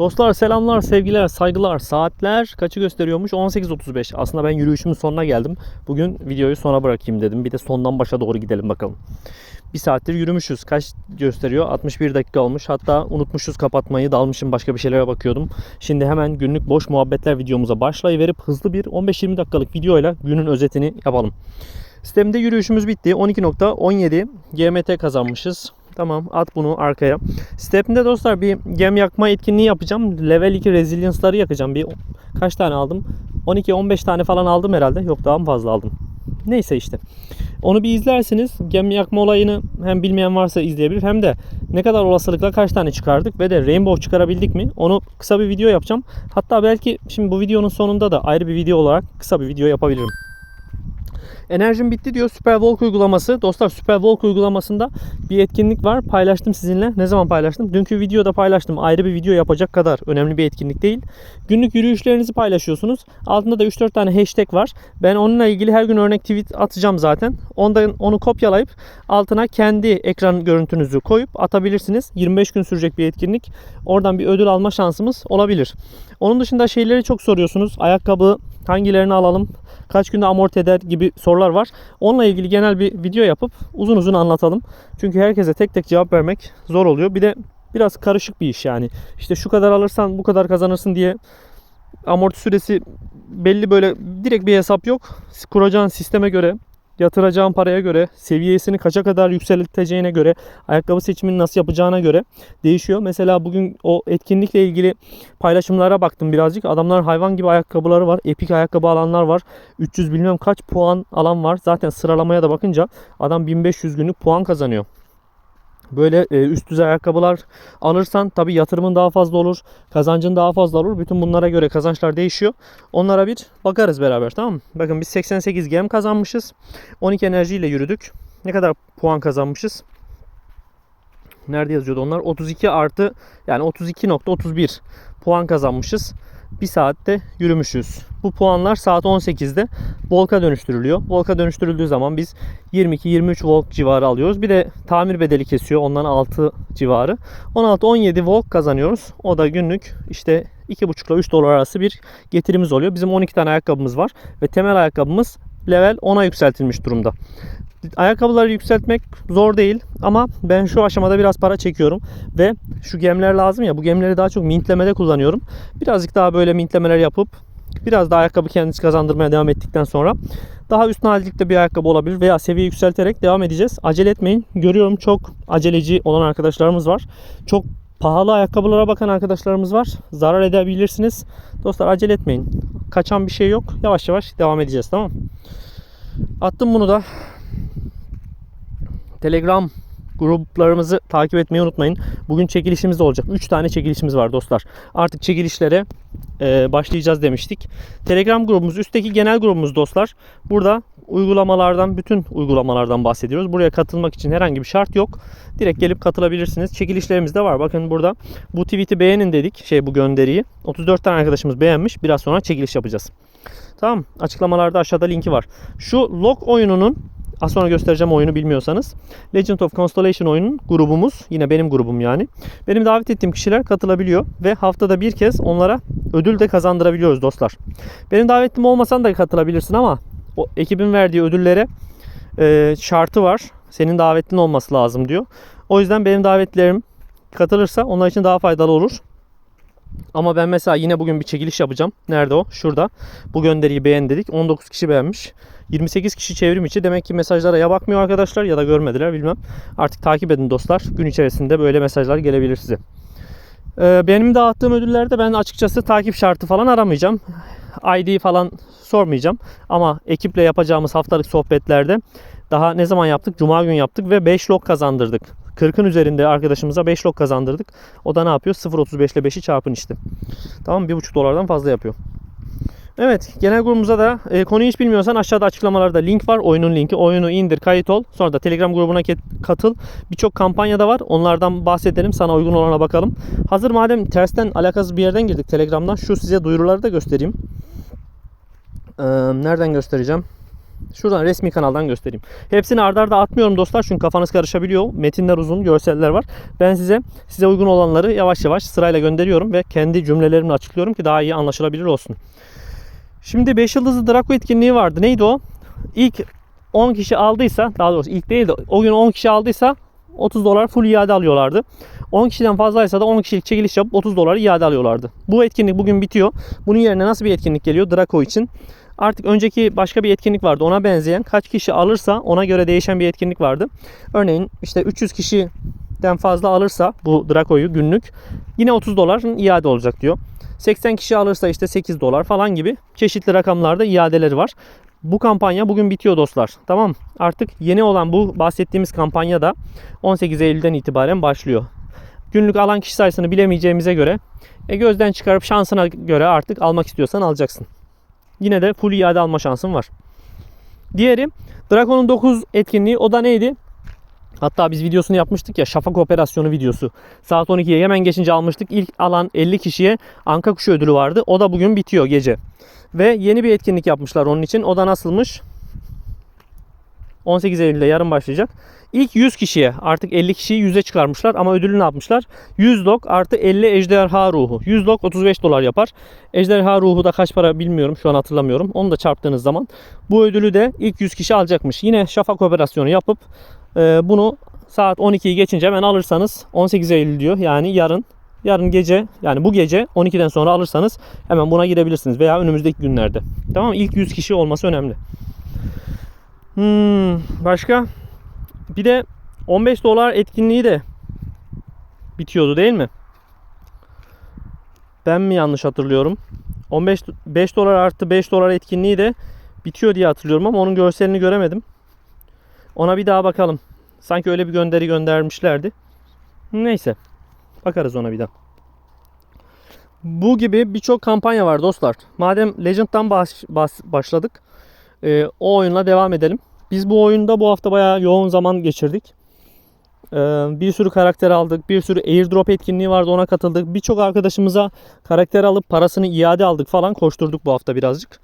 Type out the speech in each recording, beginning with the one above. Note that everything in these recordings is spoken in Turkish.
Dostlar selamlar, sevgiler, saygılar. Saatler kaçı gösteriyormuş? 18.35. Aslında ben yürüyüşümün sonuna geldim. Bugün videoyu sona bırakayım dedim. Bir de sondan başa doğru gidelim bakalım. Bir saattir yürümüşüz. Kaç gösteriyor? 61 dakika olmuş. Hatta unutmuşuz kapatmayı. Dalmışım başka bir şeylere bakıyordum. Şimdi hemen günlük boş muhabbetler videomuza başlayıverip hızlı bir 15-20 dakikalık videoyla günün özetini yapalım. Sistemde yürüyüşümüz bitti. 12.17 GMT kazanmışız. Tamam at bunu arkaya. Step'inde dostlar bir gem yakma etkinliği yapacağım. Level 2 resilience'ları yakacağım. Bir kaç tane aldım? 12-15 tane falan aldım herhalde. Yok daha mı fazla aldım? Neyse işte. Onu bir izlersiniz. Gem yakma olayını hem bilmeyen varsa izleyebilir hem de ne kadar olasılıkla kaç tane çıkardık ve de rainbow çıkarabildik mi? Onu kısa bir video yapacağım. Hatta belki şimdi bu videonun sonunda da ayrı bir video olarak kısa bir video yapabilirim. Enerjim bitti diyor Superwalk uygulaması. Dostlar Superwalk uygulamasında bir etkinlik var. Paylaştım sizinle. Ne zaman paylaştım? Dünkü videoda paylaştım. Ayrı bir video yapacak kadar önemli bir etkinlik değil. Günlük yürüyüşlerinizi paylaşıyorsunuz. Altında da 3-4 tane hashtag var. Ben onunla ilgili her gün örnek tweet atacağım zaten. Ondan onu kopyalayıp altına kendi ekran görüntünüzü koyup atabilirsiniz. 25 gün sürecek bir etkinlik. Oradan bir ödül alma şansımız olabilir. Onun dışında şeyleri çok soruyorsunuz. Ayakkabı hangilerini alalım? Kaç günde amorti eder gibi sorular var. Onunla ilgili genel bir video yapıp uzun uzun anlatalım. Çünkü herkese tek tek cevap vermek zor oluyor. Bir de biraz karışık bir iş yani. İşte şu kadar alırsan bu kadar kazanırsın diye amorti süresi belli böyle direkt bir hesap yok. Kuracağın sisteme göre yatıracağın paraya göre, seviyesini kaça kadar yükselteceğine göre, ayakkabı seçimini nasıl yapacağına göre değişiyor. Mesela bugün o etkinlikle ilgili paylaşımlara baktım birazcık. Adamlar hayvan gibi ayakkabıları var. Epik ayakkabı alanlar var. 300 bilmem kaç puan alan var. Zaten sıralamaya da bakınca adam 1500 günlük puan kazanıyor. Böyle e, üst düzey ayakkabılar alırsan tabi yatırımın daha fazla olur. Kazancın daha fazla olur. Bütün bunlara göre kazançlar değişiyor. Onlara bir bakarız beraber tamam mı? Bakın biz 88 gem kazanmışız. 12 enerjiyle yürüdük. Ne kadar puan kazanmışız? Nerede yazıyordu onlar? 32 artı yani 32.31 puan kazanmışız. Bir saatte yürümüşüz. Bu puanlar saat 18'de volka dönüştürülüyor. Volka dönüştürüldüğü zaman biz 22-23 volt civarı alıyoruz. Bir de tamir bedeli kesiyor. Ondan 6 civarı. 16-17 volt kazanıyoruz. O da günlük işte 2,5 ile 3 dolar arası bir getirimiz oluyor. Bizim 12 tane ayakkabımız var. Ve temel ayakkabımız level 10'a yükseltilmiş durumda. Ayakkabıları yükseltmek zor değil ama ben şu aşamada biraz para çekiyorum ve şu gemler lazım ya bu gemleri daha çok mintlemede kullanıyorum. Birazcık daha böyle mintlemeler yapıp biraz daha ayakkabı kendisi kazandırmaya devam ettikten sonra daha üst nadirlikte bir ayakkabı olabilir veya seviye yükselterek devam edeceğiz. Acele etmeyin. Görüyorum çok aceleci olan arkadaşlarımız var. Çok pahalı ayakkabılara bakan arkadaşlarımız var. Zarar edebilirsiniz. Dostlar acele etmeyin. Kaçan bir şey yok. Yavaş yavaş devam edeceğiz tamam Attım bunu da. Telegram gruplarımızı takip etmeyi unutmayın. Bugün çekilişimiz de olacak. 3 tane çekilişimiz var dostlar. Artık çekilişlere e, başlayacağız demiştik. Telegram grubumuz üstteki genel grubumuz dostlar. Burada uygulamalardan bütün uygulamalardan bahsediyoruz. Buraya katılmak için herhangi bir şart yok. Direkt gelip katılabilirsiniz. Çekilişlerimiz de var. Bakın burada bu tweet'i beğenin dedik. Şey bu gönderiyi. 34 tane arkadaşımız beğenmiş. Biraz sonra çekiliş yapacağız. Tamam. Açıklamalarda aşağıda linki var. Şu log oyununun Az sonra göstereceğim oyunu bilmiyorsanız. Legend of Constellation oyunun grubumuz. Yine benim grubum yani. Benim davet ettiğim kişiler katılabiliyor. Ve haftada bir kez onlara ödül de kazandırabiliyoruz dostlar. Benim davetlim olmasan da katılabilirsin ama o ekibin verdiği ödüllere e, şartı var. Senin davetlin olması lazım diyor. O yüzden benim davetlerim katılırsa onlar için daha faydalı olur. Ama ben mesela yine bugün bir çekiliş yapacağım. Nerede o? Şurada. Bu gönderiyi beğen dedik. 19 kişi beğenmiş. 28 kişi çevrim içi. Demek ki mesajlara ya bakmıyor arkadaşlar ya da görmediler bilmem. Artık takip edin dostlar. Gün içerisinde böyle mesajlar gelebilir size. Ee, benim dağıttığım ödüllerde ben açıkçası takip şartı falan aramayacağım. ID falan sormayacağım. Ama ekiple yapacağımız haftalık sohbetlerde daha ne zaman yaptık? Cuma gün yaptık ve 5 log kazandırdık. 40'ın üzerinde arkadaşımıza 5 log kazandırdık. O da ne yapıyor? 0.35 ile 5'i çarpın işte. Tamam 1.5 dolardan fazla yapıyor. Evet genel grubumuza da e, konuyu hiç bilmiyorsan aşağıda açıklamalarda link var. Oyunun linki. Oyunu indir kayıt ol. Sonra da Telegram grubuna katıl. Birçok kampanya da var. Onlardan bahsedelim. Sana uygun olana bakalım. Hazır madem tersten alakasız bir yerden girdik Telegram'dan. Şu size duyuruları da göstereyim. Ee, nereden göstereceğim? Şuradan resmi kanaldan göstereyim. Hepsini ardarda arda atmıyorum dostlar çünkü kafanız karışabiliyor. Metinler uzun, görseller var. Ben size size uygun olanları yavaş yavaş sırayla gönderiyorum ve kendi cümlelerimle açıklıyorum ki daha iyi anlaşılabilir olsun. Şimdi 5 yıldızlı Draco etkinliği vardı. Neydi o? İlk 10 kişi aldıysa, daha doğrusu ilk değil de o gün 10 kişi aldıysa 30 dolar full iade alıyorlardı. 10 kişiden fazlaysa da 10 kişilik çekiliş yapıp 30 dolar iade alıyorlardı. Bu etkinlik bugün bitiyor. Bunun yerine nasıl bir etkinlik geliyor Draco için? Artık önceki başka bir etkinlik vardı. Ona benzeyen kaç kişi alırsa ona göre değişen bir etkinlik vardı. Örneğin işte 300 kişiden fazla alırsa bu Draco'yu günlük yine 30 doların iade olacak diyor. 80 kişi alırsa işte 8 dolar falan gibi çeşitli rakamlarda iadeleri var. Bu kampanya bugün bitiyor dostlar. Tamam. Artık yeni olan bu bahsettiğimiz kampanya da 18 Eylül'den itibaren başlıyor. Günlük alan kişi sayısını bilemeyeceğimize göre e, gözden çıkarıp şansına göre artık almak istiyorsan alacaksın. Yine de full iade alma şansın var. Diğeri Dragon'un 9 etkinliği o da neydi? Hatta biz videosunu yapmıştık ya şafak operasyonu videosu. Saat 12'ye hemen geçince almıştık. İlk alan 50 kişiye Anka kuşu ödülü vardı. O da bugün bitiyor gece. Ve yeni bir etkinlik yapmışlar onun için. O da nasılmış? 18 Eylül'de yarın başlayacak. İlk 100 kişiye artık 50 kişiyi 100'e çıkarmışlar ama ödülü ne yapmışlar? 100 dok artı 50 ejderha ruhu. 100 dok 35 dolar yapar. Ejderha ruhu da kaç para bilmiyorum şu an hatırlamıyorum. Onu da çarptığınız zaman bu ödülü de ilk 100 kişi alacakmış. Yine şafak operasyonu yapıp e, bunu saat 12'yi geçince hemen alırsanız 18 Eylül diyor. Yani yarın yarın gece yani bu gece 12'den sonra alırsanız hemen buna girebilirsiniz veya önümüzdeki günlerde. Tamam mı? İlk 100 kişi olması önemli. Hmm, başka? Bir de 15 dolar etkinliği de bitiyordu değil mi? Ben mi yanlış hatırlıyorum? 15 5 dolar artı 5 dolar etkinliği de bitiyor diye hatırlıyorum ama onun görselini göremedim. Ona bir daha bakalım. Sanki öyle bir gönderi göndermişlerdi. Neyse. Bakarız ona bir daha. Bu gibi birçok kampanya var dostlar. Madem Legend'dan baş, baş, başladık. E, o oyunla devam edelim. Biz bu oyunda bu hafta bayağı yoğun zaman geçirdik. E, bir sürü karakter aldık. Bir sürü airdrop etkinliği vardı ona katıldık. Birçok arkadaşımıza karakter alıp parasını iade aldık falan. Koşturduk bu hafta birazcık.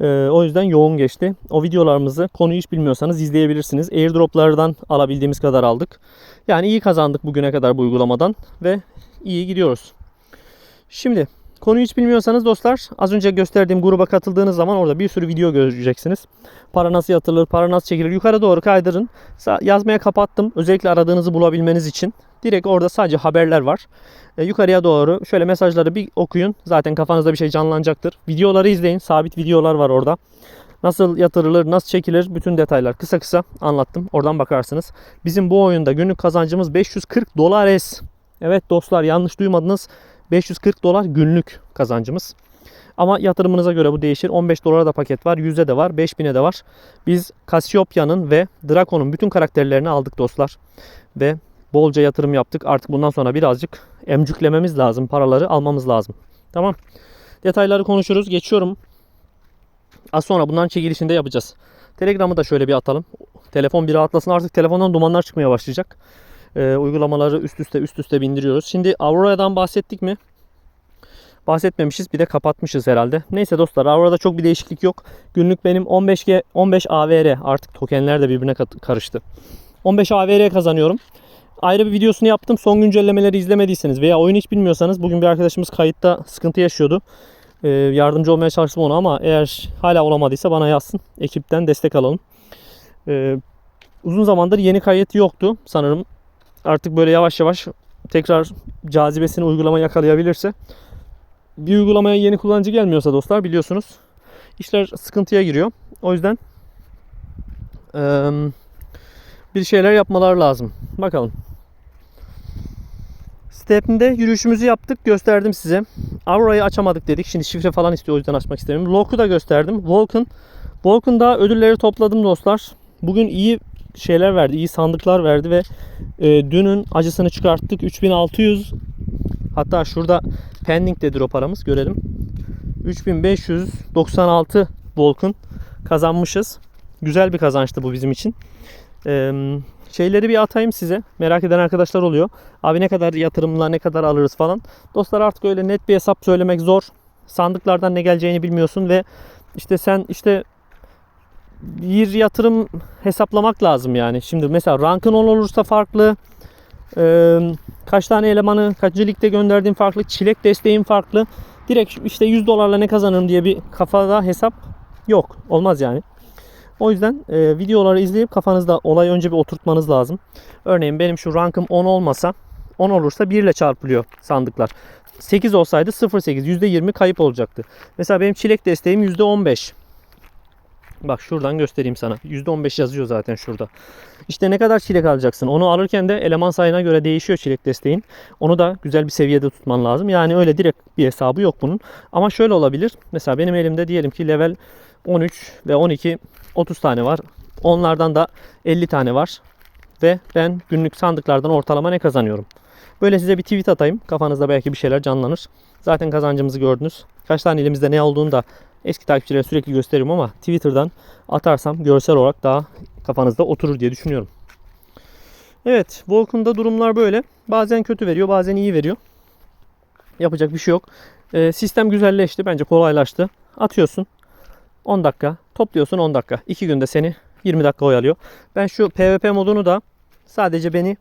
E, o yüzden yoğun geçti. O videolarımızı konuyu hiç bilmiyorsanız izleyebilirsiniz. Airdroplardan alabildiğimiz kadar aldık. Yani iyi kazandık bugüne kadar bu uygulamadan ve iyi gidiyoruz. Şimdi konuyu hiç bilmiyorsanız dostlar az önce gösterdiğim gruba katıldığınız zaman orada bir sürü video göreceksiniz. Para nasıl yatırılır, para nasıl çekilir yukarı doğru kaydırın. Yazmaya kapattım özellikle aradığınızı bulabilmeniz için. Direkt orada sadece haberler var. E, yukarıya doğru şöyle mesajları bir okuyun. Zaten kafanızda bir şey canlanacaktır. Videoları izleyin. Sabit videolar var orada. Nasıl yatırılır, nasıl çekilir bütün detaylar kısa kısa anlattım. Oradan bakarsınız. Bizim bu oyunda günlük kazancımız 540 dolar es. Evet dostlar yanlış duymadınız. 540 dolar günlük kazancımız. Ama yatırımınıza göre bu değişir. 15 dolara da paket var. 100'e de var. 5000'e de var. Biz Cassiopeia'nın ve Draco'nun bütün karakterlerini aldık dostlar. Ve bolca yatırım yaptık. Artık bundan sonra birazcık emcüklememiz lazım. Paraları almamız lazım. Tamam. Detayları konuşuruz. Geçiyorum. Az sonra bundan çekilişini de yapacağız. Telegram'ı da şöyle bir atalım. Telefon bir rahatlasın. Artık telefondan dumanlar çıkmaya başlayacak. Ee, uygulamaları üst üste üst üste bindiriyoruz. Şimdi Aurora'dan bahsettik mi? Bahsetmemişiz. Bir de kapatmışız herhalde. Neyse dostlar Aurora'da çok bir değişiklik yok. Günlük benim 15G 15 AVR artık tokenler de birbirine karıştı. 15 AVR kazanıyorum. Ayrı bir videosunu yaptım. Son güncellemeleri izlemediyseniz veya oyunu hiç bilmiyorsanız bugün bir arkadaşımız kayıtta sıkıntı yaşıyordu. Ee, yardımcı olmaya çalıştım ona ama eğer hala olamadıysa bana yazsın. Ekipten destek alalım. Ee, uzun zamandır yeni kayıt yoktu sanırım. Artık böyle yavaş yavaş tekrar cazibesini uygulama yakalayabilirse bir uygulamaya yeni kullanıcı gelmiyorsa dostlar biliyorsunuz işler sıkıntıya giriyor. O yüzden bir şeyler yapmalar lazım. Bakalım. Step'inde yürüyüşümüzü yaptık. Gösterdim size. Aurora'yı açamadık dedik. Şimdi şifre falan istiyor. O yüzden açmak istemiyorum. Lock'u da gösterdim. Vulcan. Vulcan'da ödülleri topladım dostlar. Bugün iyi şeyler verdi. iyi sandıklar verdi ve e, dünün acısını çıkarttık. 3600 hatta şurada pending de drop paramız görelim. 3596 Vulcan kazanmışız. Güzel bir kazançtı bu bizim için. Ee, şeyleri bir atayım size. Merak eden arkadaşlar oluyor. Abi ne kadar yatırımla ne kadar alırız falan. Dostlar artık öyle net bir hesap söylemek zor. Sandıklardan ne geleceğini bilmiyorsun ve işte sen işte bir yatırım hesaplamak lazım yani. Şimdi mesela rankın 10 olursa farklı. Ee, kaç tane elemanı kaçıncı ligde gönderdiğin farklı. Çilek desteğin farklı. Direkt işte 100 dolarla ne kazanırım diye bir kafada hesap yok. Olmaz yani. O yüzden e, videoları izleyip kafanızda olayı önce bir oturtmanız lazım. Örneğin benim şu rankım 10 olmasa 10 olursa 1 ile çarpılıyor sandıklar. 8 olsaydı 0.8 %20 kayıp olacaktı. Mesela benim çilek desteğim %15. Bak şuradan göstereyim sana. %15 yazıyor zaten şurada. İşte ne kadar çilek alacaksın. Onu alırken de eleman sayına göre değişiyor çilek desteğin. Onu da güzel bir seviyede tutman lazım. Yani öyle direkt bir hesabı yok bunun. Ama şöyle olabilir. Mesela benim elimde diyelim ki level 13 ve 12 30 tane var. Onlardan da 50 tane var. Ve ben günlük sandıklardan ortalama ne kazanıyorum? Böyle size bir tweet atayım. Kafanızda belki bir şeyler canlanır. Zaten kazancımızı gördünüz. Kaç tane elimizde ne olduğunu da eski takipçilere sürekli gösteririm ama Twitter'dan atarsam görsel olarak daha kafanızda oturur diye düşünüyorum. Evet, Vulcan'da durumlar böyle. Bazen kötü veriyor, bazen iyi veriyor. Yapacak bir şey yok. Ee, sistem güzelleşti, bence kolaylaştı. Atıyorsun 10 dakika, topluyorsun 10 dakika. 2 günde seni 20 dakika oyalıyor. Ben şu PvP modunu da sadece beni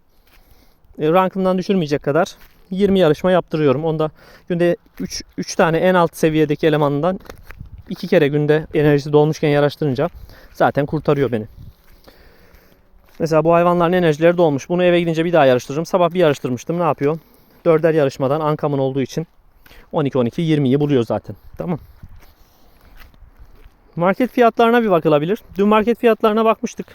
e, rankımdan düşürmeyecek kadar 20 yarışma yaptırıyorum. Onda günde 3 3 tane en alt seviyedeki elemandan iki kere günde enerjisi dolmuşken yarıştırınca zaten kurtarıyor beni. Mesela bu hayvanların enerjileri dolmuş. Bunu eve gidince bir daha yarıştırırım. Sabah bir yarıştırmıştım. Ne yapıyor? Dörder yarışmadan ankamın olduğu için 12-12 20'yi buluyor zaten. Tamam. Market fiyatlarına bir bakılabilir. Dün market fiyatlarına bakmıştık.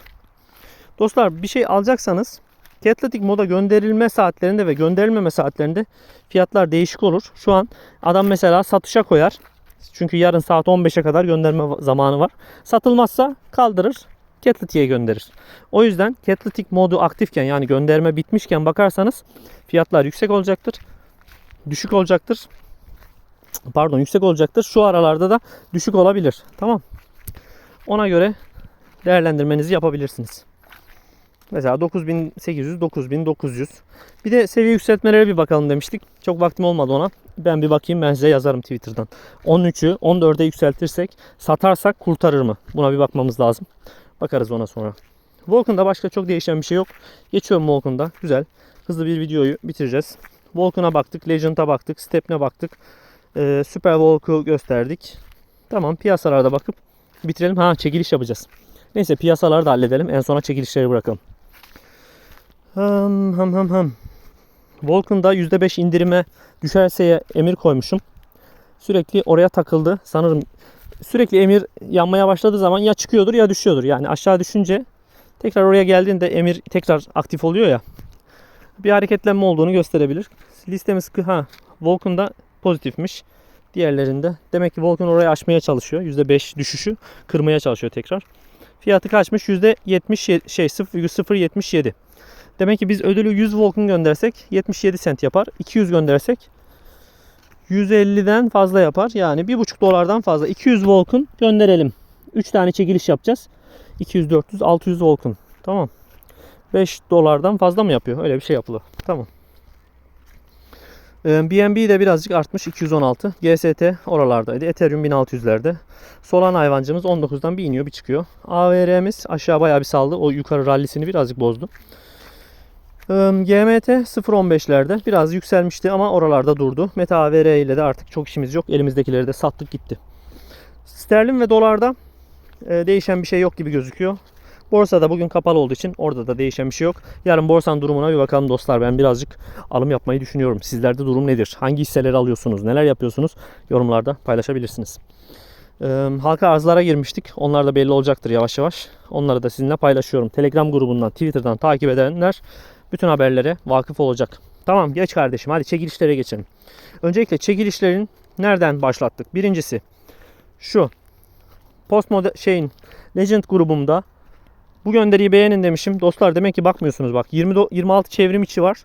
Dostlar bir şey alacaksanız Catletic moda gönderilme saatlerinde ve gönderilmeme saatlerinde fiyatlar değişik olur. Şu an adam mesela satışa koyar. Çünkü yarın saat 15'e kadar gönderme zamanı var. Satılmazsa kaldırır. Catletic'e gönderir. O yüzden Catletic modu aktifken yani gönderme bitmişken bakarsanız fiyatlar yüksek olacaktır. Düşük olacaktır. Pardon yüksek olacaktır. Şu aralarda da düşük olabilir. Tamam. Ona göre değerlendirmenizi yapabilirsiniz. Mesela 9800, 9900. Bir de seviye yükseltmelere bir bakalım demiştik. Çok vaktim olmadı ona. Ben bir bakayım ben size yazarım Twitter'dan. 13'ü 14'e yükseltirsek satarsak kurtarır mı? Buna bir bakmamız lazım. Bakarız ona sonra. Vulcan'da başka çok değişen bir şey yok. Geçiyorum Vulcan'da. Güzel. Hızlı bir videoyu bitireceğiz. Vulcan'a baktık. Legend'a baktık. Step'ne baktık. Ee, Super Volk'u gösterdik. Tamam piyasalarda bakıp bitirelim. Ha çekiliş yapacağız. Neyse piyasaları da halledelim. En sona çekilişleri bırakalım. Hım hım hım hım. Vulcan'da %5 indirime düşerse emir koymuşum. Sürekli oraya takıldı. Sanırım sürekli emir yanmaya başladığı zaman ya çıkıyordur ya düşüyordur. Yani aşağı düşünce tekrar oraya geldiğinde emir tekrar aktif oluyor ya. Bir hareketlenme olduğunu gösterebilir. Listemiz ha Vulcan'da pozitifmiş. Diğerlerinde demek ki Vulcan orayı aşmaya çalışıyor. %5 düşüşü kırmaya çalışıyor tekrar. Fiyatı kaçmış? %70 şey 0,077. Demek ki biz ödülü 100 Vulcan göndersek 77 sent yapar. 200 göndersek 150'den fazla yapar. Yani 1,5 dolardan fazla. 200 Vulcan gönderelim. 3 tane çekiliş yapacağız. 200, 400, 600 Vulcan. Tamam. 5 dolardan fazla mı yapıyor? Öyle bir şey yapılır. Tamam. BNB de birazcık artmış 216. GST oralardaydı. Ethereum 1600'lerde. Solana hayvancımız 19'dan bir iniyor bir çıkıyor. AVR'miz aşağı bayağı bir saldı. O yukarı rallisini birazcık bozdu. GMT 0.15'lerde biraz yükselmişti ama oralarda durdu. Meta AVR ile de artık çok işimiz yok. Elimizdekileri de sattık gitti. Sterlin ve dolarda değişen bir şey yok gibi gözüküyor. Borsada bugün kapalı olduğu için orada da değişen bir şey yok. Yarın borsanın durumuna bir bakalım dostlar. Ben birazcık alım yapmayı düşünüyorum. Sizlerde durum nedir? Hangi hisseleri alıyorsunuz? Neler yapıyorsunuz? Yorumlarda paylaşabilirsiniz. Halka arzlara girmiştik. Onlar da belli olacaktır yavaş yavaş. Onları da sizinle paylaşıyorum. Telegram grubundan, Twitter'dan takip edenler bütün haberlere vakıf olacak. Tamam geç kardeşim hadi çekilişlere geçelim. Öncelikle çekilişlerin nereden başlattık? Birincisi şu. Postmodern şeyin Legend grubumda bu gönderiyi beğenin demişim. Dostlar demek ki bakmıyorsunuz bak. 20 26 çevrim içi var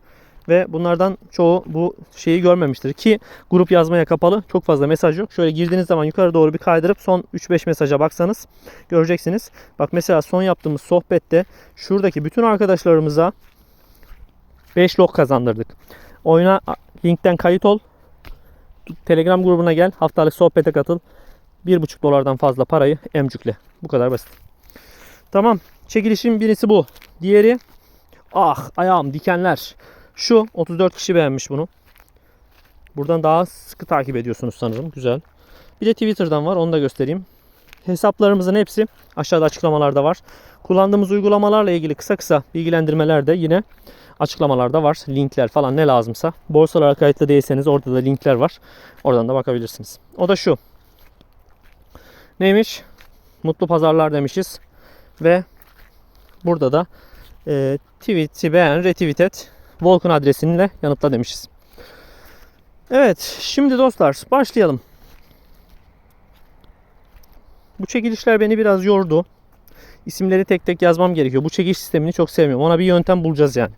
ve bunlardan çoğu bu şeyi görmemiştir ki grup yazmaya kapalı. Çok fazla mesaj yok. Şöyle girdiğiniz zaman yukarı doğru bir kaydırıp son 3-5 mesaja baksanız göreceksiniz. Bak mesela son yaptığımız sohbette şuradaki bütün arkadaşlarımıza 5 log kazandırdık. Oyuna linkten kayıt ol. Telegram grubuna gel. Haftalık sohbete katıl. 1,5 dolardan fazla parayı emcükle. Bu kadar basit. Tamam. Çekilişin birisi bu. Diğeri ah ayağım dikenler. Şu 34 kişi beğenmiş bunu. Buradan daha sıkı takip ediyorsunuz sanırım. Güzel. Bir de Twitter'dan var. Onu da göstereyim. Hesaplarımızın hepsi aşağıda açıklamalarda var. Kullandığımız uygulamalarla ilgili kısa kısa bilgilendirmeler de yine açıklamalarda var. Linkler falan ne lazımsa. Borsalara kayıtlı değilseniz orada da linkler var. Oradan da bakabilirsiniz. O da şu. Neymiş? Mutlu pazarlar demişiz. Ve burada da e, tweet'i beğen, retweet et. Volkan adresinle yanıtla demişiz. Evet, şimdi dostlar başlayalım. Bu çekilişler beni biraz yordu. İsimleri tek tek yazmam gerekiyor. Bu çekiliş sistemini çok sevmiyorum. Ona bir yöntem bulacağız yani.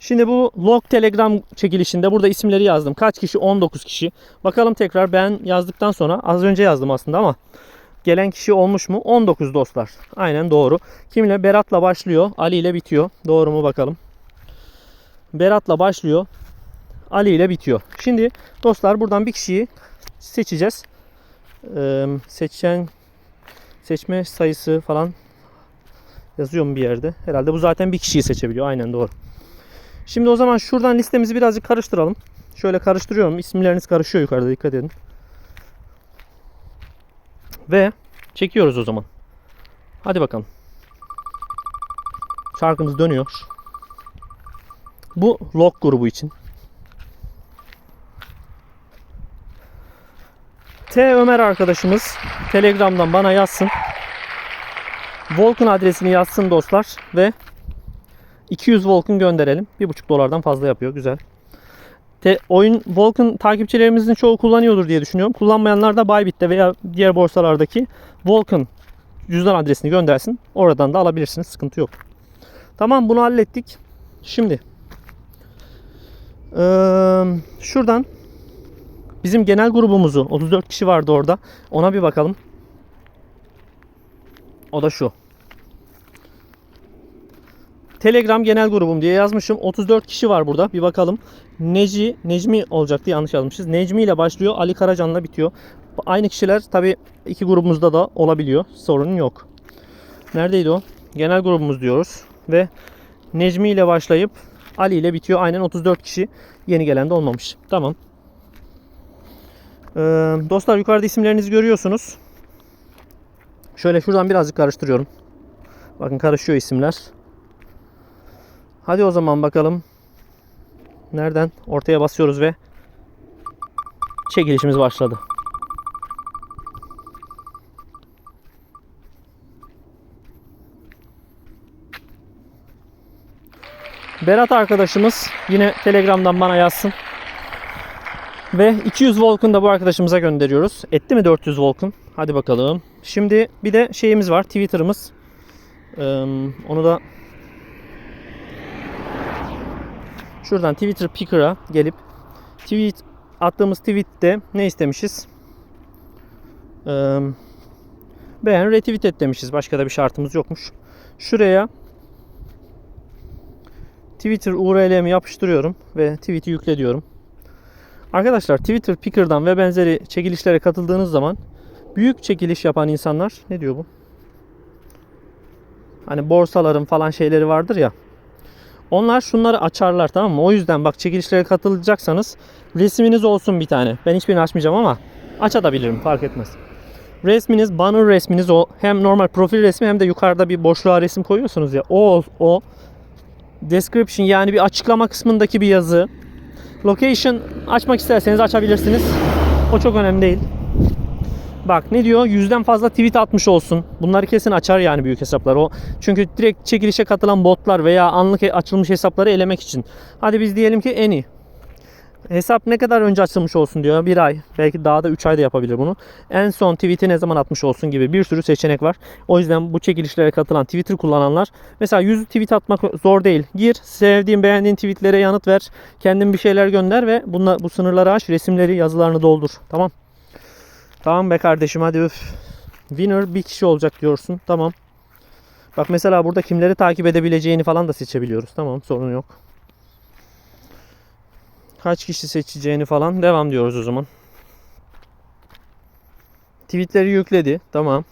Şimdi bu log telegram çekilişinde burada isimleri yazdım. Kaç kişi? 19 kişi. Bakalım tekrar ben yazdıktan sonra az önce yazdım aslında ama gelen kişi olmuş mu? 19 dostlar. Aynen doğru. Kimle? Berat'la başlıyor. Ali ile bitiyor. Doğru mu bakalım. Berat'la başlıyor. Ali ile bitiyor. Şimdi dostlar buradan bir kişiyi seçeceğiz. Ee, seçen seçme sayısı falan yazıyor mu bir yerde? Herhalde bu zaten bir kişiyi seçebiliyor. Aynen doğru. Şimdi o zaman şuradan listemizi birazcık karıştıralım. Şöyle karıştırıyorum. İsimleriniz karışıyor yukarıda dikkat edin. Ve çekiyoruz o zaman. Hadi bakalım. Şarkımız dönüyor. Bu log grubu için. T Ömer arkadaşımız Telegram'dan bana yazsın. Volkan adresini yazsın dostlar ve 200 Volkan gönderelim. 1,5 dolardan fazla yapıyor. Güzel. Te, oyun Volkan takipçilerimizin çoğu kullanıyordur diye düşünüyorum. Kullanmayanlar da Bybit'te veya diğer borsalardaki Volkan cüzdan adresini göndersin. Oradan da alabilirsiniz. Sıkıntı yok. Tamam bunu hallettik. Şimdi eee, şuradan bizim genel grubumuzu 34 kişi vardı orada. Ona bir bakalım. O da şu. Telegram genel grubum diye yazmışım. 34 kişi var burada. Bir bakalım. Neci, Necmi olacaktı yanlış yazmışız. Necmi ile başlıyor. Ali Karacan'la bitiyor. Aynı kişiler tabi iki grubumuzda da olabiliyor. Sorun yok. Neredeydi o? Genel grubumuz diyoruz. Ve Necmi ile başlayıp Ali ile bitiyor. Aynen 34 kişi. Yeni gelen de olmamış. Tamam. Ee, dostlar yukarıda isimlerinizi görüyorsunuz. Şöyle şuradan birazcık karıştırıyorum. Bakın karışıyor isimler. Hadi o zaman bakalım. Nereden? Ortaya basıyoruz ve çekilişimiz başladı. Berat arkadaşımız yine Telegram'dan bana yazsın. Ve 200 Volk'un da bu arkadaşımıza gönderiyoruz. Etti mi 400 Volk'un? Hadi bakalım. Şimdi bir de şeyimiz var. Twitter'ımız. Ee, onu da şuradan Twitter Picker'a gelip tweet attığımız tweette ne istemişiz? Ee, beğen retweet et demişiz. Başka da bir şartımız yokmuş. Şuraya Twitter URL'mi yapıştırıyorum ve tweet'i yükle diyorum. Arkadaşlar Twitter Picker'dan ve benzeri çekilişlere katıldığınız zaman büyük çekiliş yapan insanlar ne diyor bu? Hani borsaların falan şeyleri vardır ya. Onlar şunları açarlar tamam mı? O yüzden bak çekilişlere katılacaksanız resminiz olsun bir tane. Ben hiçbirini açmayacağım ama açabilirim fark etmez. Resminiz, banner resminiz o hem normal profil resmi hem de yukarıda bir boşluğa resim koyuyorsunuz ya. O o description yani bir açıklama kısmındaki bir yazı. Location açmak isterseniz açabilirsiniz. O çok önemli değil. Bak ne diyor? Yüzden fazla tweet atmış olsun. Bunları kesin açar yani büyük hesaplar. O çünkü direkt çekilişe katılan botlar veya anlık açılmış hesapları elemek için. Hadi biz diyelim ki eni. Hesap ne kadar önce açılmış olsun diyor. Bir ay. Belki daha da 3 ayda yapabilir bunu. En son tweet'i ne zaman atmış olsun gibi bir sürü seçenek var. O yüzden bu çekilişlere katılan Twitter kullananlar mesela 100 tweet atmak zor değil. Gir, sevdiğin, beğendiğin tweetlere yanıt ver. Kendin bir şeyler gönder ve bunla, bu sınırları aş. Resimleri, yazılarını doldur. Tamam. Tamam be kardeşim hadi öf. Winner bir kişi olacak diyorsun. Tamam. Bak mesela burada kimleri takip edebileceğini falan da seçebiliyoruz. Tamam sorun yok. Kaç kişi seçeceğini falan devam diyoruz o zaman. Tweetleri yükledi. Tamam.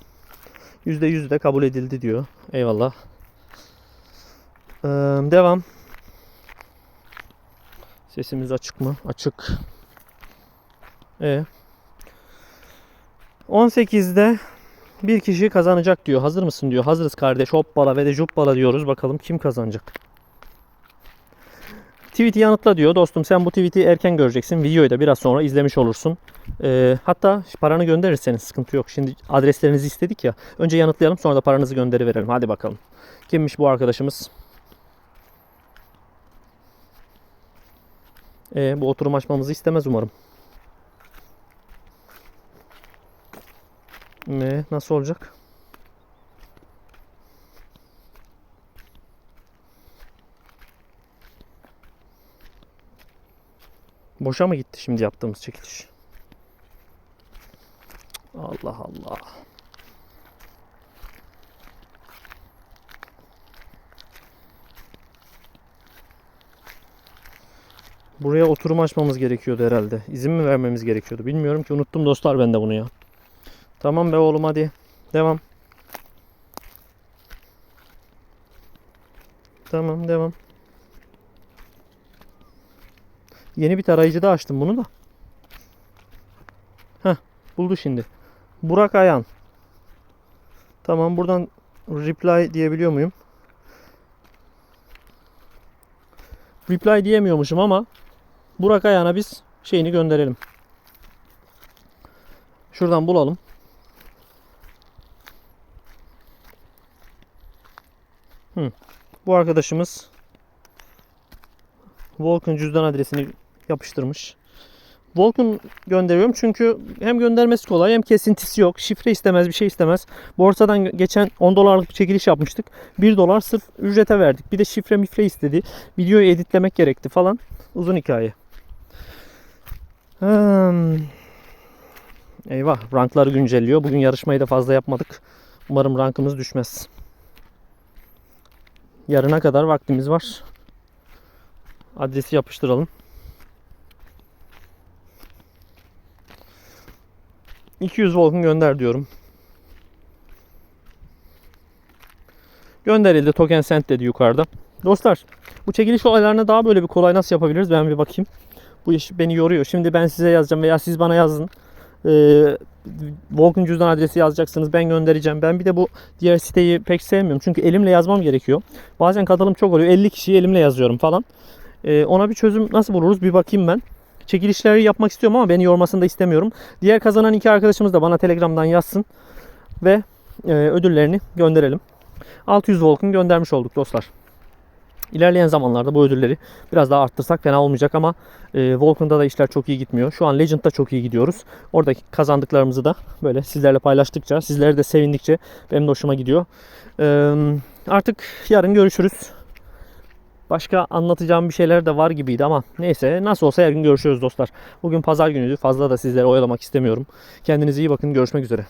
%100 de kabul edildi diyor. Eyvallah. Ee, devam. Sesimiz açık mı? Açık. E. 18'de bir kişi kazanacak diyor. Hazır mısın diyor. Hazırız kardeş. Hoppala ve de juppala diyoruz. Bakalım kim kazanacak. Tweet'i yanıtla diyor. Dostum sen bu tweet'i erken göreceksin. Videoyu da biraz sonra izlemiş olursun. Ee, hatta paranı gönderirseniz sıkıntı yok. Şimdi adreslerinizi istedik ya. Önce yanıtlayalım sonra da paranızı gönderiverelim. Hadi bakalım. Kimmiş bu arkadaşımız? Ee, bu oturum açmamızı istemez umarım. Ne? Nasıl olacak? Boşa mı gitti şimdi yaptığımız çekiliş? Allah Allah. Buraya oturum açmamız gerekiyordu herhalde. İzin mi vermemiz gerekiyordu? Bilmiyorum ki unuttum dostlar ben de bunu ya. Tamam be oğlum hadi. Devam. Tamam devam. Yeni bir tarayıcıda açtım bunu da. Heh buldu şimdi. Burak Ayan. Tamam buradan reply diyebiliyor muyum? Reply diyemiyormuşum ama Burak Ayan'a biz şeyini gönderelim. Şuradan bulalım. Hı. Bu arkadaşımız Volkan cüzdan adresini yapıştırmış. Volkan gönderiyorum çünkü hem göndermesi kolay hem kesintisi yok. Şifre istemez bir şey istemez. Borsadan geçen 10 dolarlık bir çekiliş yapmıştık. 1 dolar sırf ücrete verdik. Bir de şifre mifre istedi. Videoyu editlemek gerekti falan. Uzun hikaye. Hmm. Eyvah rankları güncelliyor. Bugün yarışmayı da fazla yapmadık. Umarım rankımız düşmez. Yarına kadar vaktimiz var. Adresi yapıştıralım. 200 Volk'un gönder diyorum. Gönderildi. Token sent dedi yukarıda. Dostlar bu çekiliş olaylarına daha böyle bir kolay nasıl yapabiliriz? Ben bir bakayım. Bu iş beni yoruyor. Şimdi ben size yazacağım veya siz bana yazın. Ee, Volk'un cüzdan adresi yazacaksınız. Ben göndereceğim. Ben bir de bu diğer siteyi pek sevmiyorum. Çünkü elimle yazmam gerekiyor. Bazen katılım çok oluyor. 50 kişiyi elimle yazıyorum falan. Ee, ona bir çözüm nasıl buluruz? Bir bakayım ben. Çekilişleri yapmak istiyorum ama beni yormasını da istemiyorum. Diğer kazanan iki arkadaşımız da bana Telegram'dan yazsın. Ve e, ödüllerini gönderelim. 600 Volk'un göndermiş olduk dostlar. İlerleyen zamanlarda bu ödülleri biraz daha arttırsak fena olmayacak ama e, Vulcan'da da işler çok iyi gitmiyor. Şu an Legend'da çok iyi gidiyoruz. Oradaki kazandıklarımızı da böyle sizlerle paylaştıkça, sizleri de sevindikçe benim de hoşuma gidiyor. E, artık yarın görüşürüz. Başka anlatacağım bir şeyler de var gibiydi ama neyse nasıl olsa yarın görüşürüz dostlar. Bugün pazar günüydü. Fazla da sizleri oyalamak istemiyorum. Kendinize iyi bakın. Görüşmek üzere.